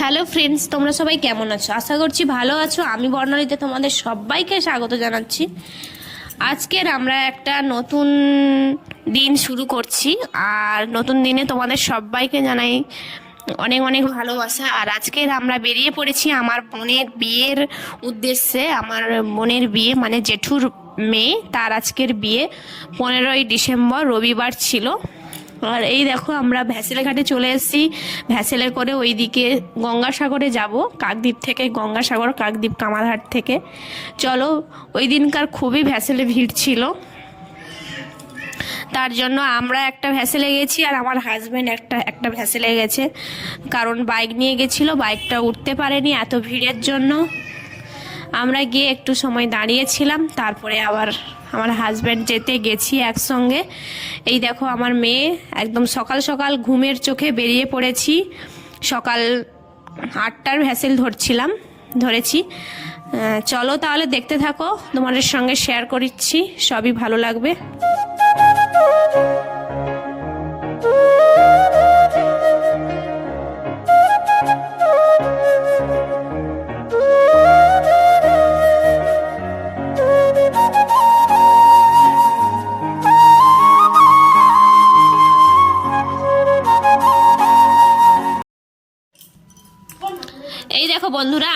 Hello friends তোমরা সবাই কেমন আছো? আশা করছি ভালো আছো। আমি বর্ণালীতে তোমাদের সবাইকে স্বাগত জানাচ্ছি। আজকের আমরা একটা নতুন দিন শুরু করছি, আর নতুন দিনে তোমাদের সবাইকে জানাই অনেক অনেক ভালোবাসা। আর আজকের আমরা বেরিয়ে পড়েছি আমার বোনের বিয়ের উদ্দেশ্যে। আমার বোনের বিয়ে মানে জেঠুর মেয়ে, তার আজকের বিয়ে পনেরোই ডিসেম্বর, রবিবার ছিল। আর এই দেখো, আমরা ভ্যাসেলে ঘাটে চলে এসেছি। ভ্যাসেলে করে ওইদিকে গঙ্গাসাগরে যাব, কাকদ্বীপ থেকে, গঙ্গাসাগর, কাকদ্বীপ কামারহাট থেকে। চলো ওই দিনকার খুবই ভ্যাসেলে ভিড় ছিল। তার জন্য আমরা একটা ভ্যাসেলে গেছি আর আমার হাজব্যান্ড একটা একটা ভ্যাসেলে গেছে। কারণ বাইক নিয়ে গেছিল বাইকটা উঠতে পারেনি এত ভিড়ের জন্য। আমরা গিয়ে একটু সময় দাঁড়িয়েছিলাম, তারপরে আবার আমার হাজব্যান্ড যেতে গেছি একসঙ্গে। এই দেখো আমার মেয়ে, একদম সকাল সকাল ঘুমের চোখে বেরিয়ে পড়েছি। সকাল আটটার ভ্যাসেল ধরছিলাম, ধরেছি। চলো তাহলে দেখতে থাকো, তোমাদের সঙ্গে শেয়ার করছি, সবই ভালো লাগবে।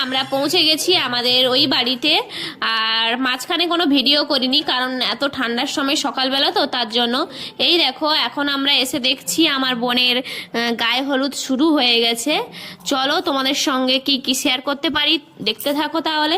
আমরা পৌঁছে গেছি আমাদের ওই বাড়িতে। আর মাঝখানে কোনো ভিডিও করিনি, কারণ এত ঠান্ডার সময় সকালবেলা তো, তার জন্য। এই দেখো, এখন আমরা এসে দেখছি আমার বোনের গায়ে হলুদ শুরু হয়ে গেছে। চলো তোমাদের সঙ্গে কি কি শেয়ার করতে পারি? দেখতে থাকো তাহলে।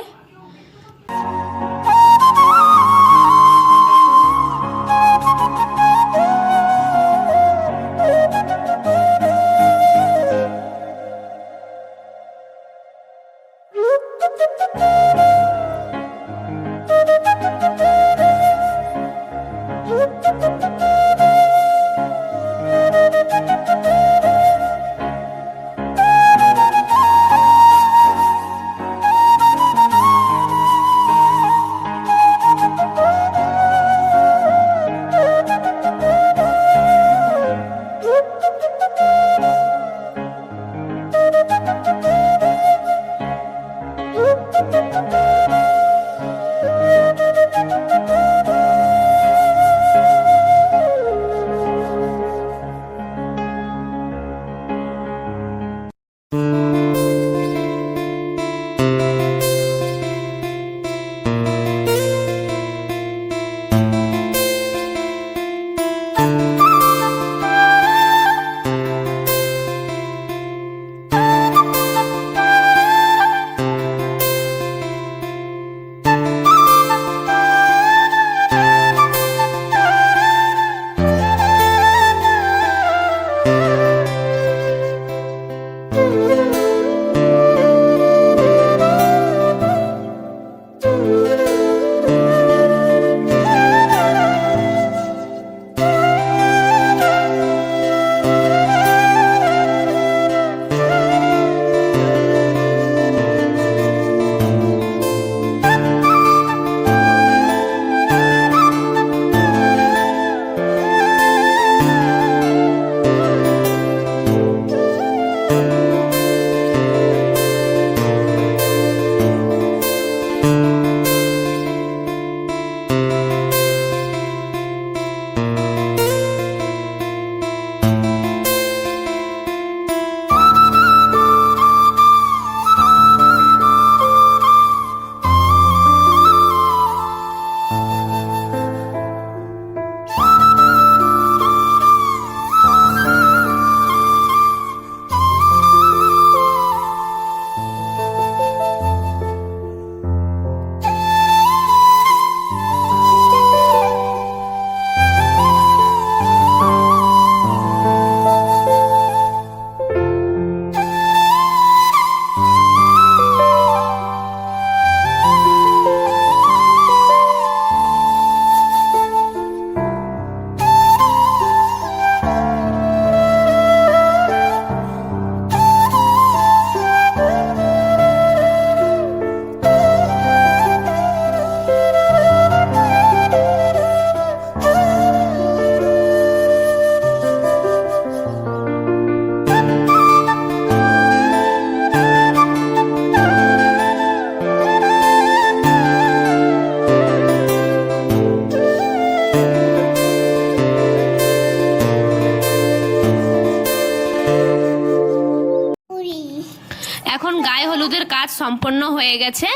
কাজ সম্পন্ন হয়ে গেছে।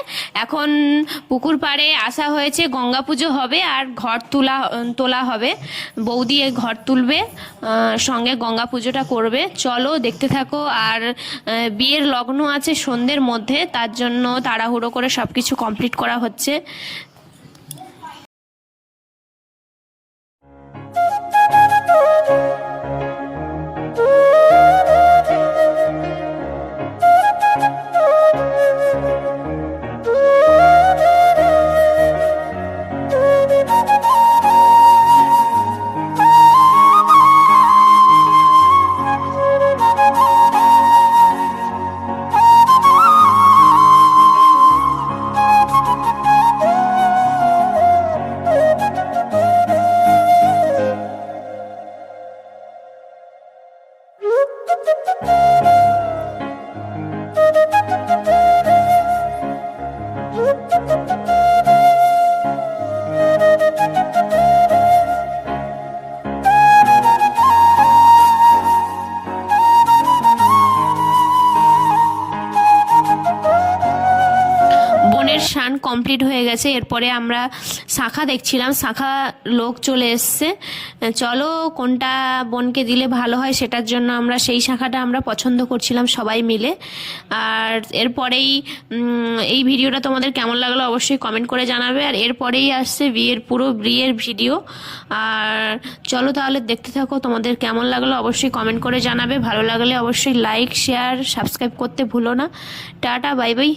এখন পুকুর পাড়ে আসা হয়েছে, গঙ্গা পুজো হবে আর ঘর তোলা তোলা হবে। বৌদি ঘর তুলবে সঙ্গে গঙ্গা পুজোটা করবে। চলো দেখতে থাকো আর বিয়ের লগ্ন আছে সন্ধ্যের মধ্যে, তার জন্য তাড়াহুড়ো করে সব কিছু কমপ্লিট করা হচ্ছে। বোনের Thank you. কমপ্লিট হয়ে গেছে। এরপরে আমরা শাখা দেখছিলাম। শাখা লোক চলে এসছে। চলো কোনটা বোনকে দিলে ভালো হয় সেটার জন্য আমরা সেই শাখাটা আমরা পছন্দ করছিলাম সবাই মিলে। আর এরপরেই এই ভিডিওটা তোমাদের কেমন লাগল অবশ্যই কমেন্ট করে জানাবে। আর এরপরেই আসছে বিয়ের পুরো বিয়ের ভিডিও। আর চলো তাহলে দেখতে থাকো তোমাদের কেমন লাগল অবশ্যই কমেন্ট করে জানাবে। ভালো লাগলে অবশ্যই লাইক শেয়ার সাবস্ক্রাইব করতে ভুলো না। Tata bye bye